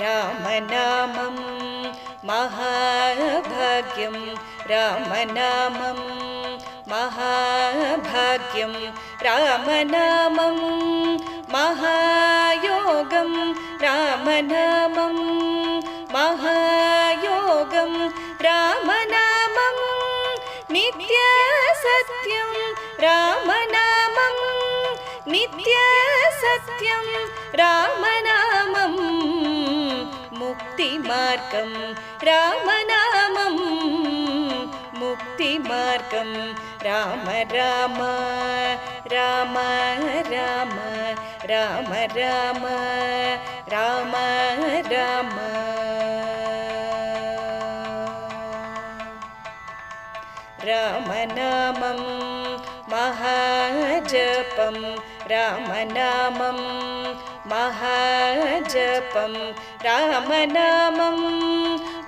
रामनामं महाभाग्यं रामनामं महाभाग्यं रामनामं महायोगं रामनामं महायोगं रामनामं नित्यसत्यं रामनामं नित्यसत्यं सत्यं മുക്തിമാർഗം രാമനാമം. മുക്തിമാർഗം രാമ രാമ രാമ രാമ രാമ രാമ രാമ രാമ. रामनामं महाजपं रामनामं महाजपं रामनामं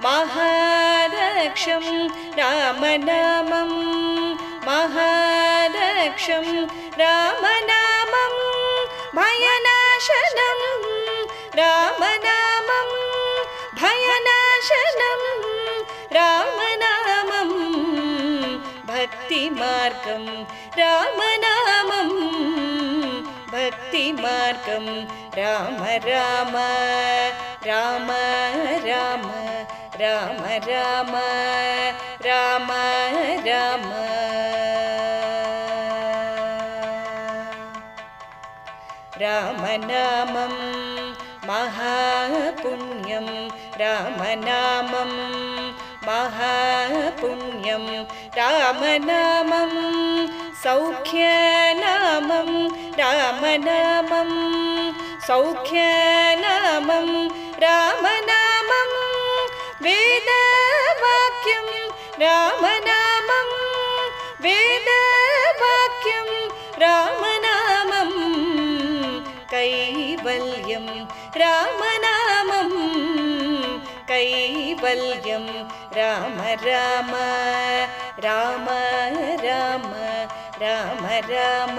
महारक्षं रामनामं महारक्षं रामनामं मायनाश राम ഭക്തിമാർഗം രാമനാമം. ഭക്തിമാർഗം രാമ രാമ രാമ രാമ രാമ രാമ രാമ രാമ. രാമനാമം മഹാപുണ്യം രാമനാമം. महापुण्यं रामनामं सौख्यनामं रामनामं सौख्यनामं रामनामं वेदवाक्यं रामनामं वेदवाक्यं रामनामं कैवल्यं रामनामम् कैवल्यं राम राम राम राम राम राम राम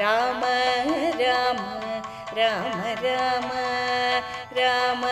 राम राम राम राम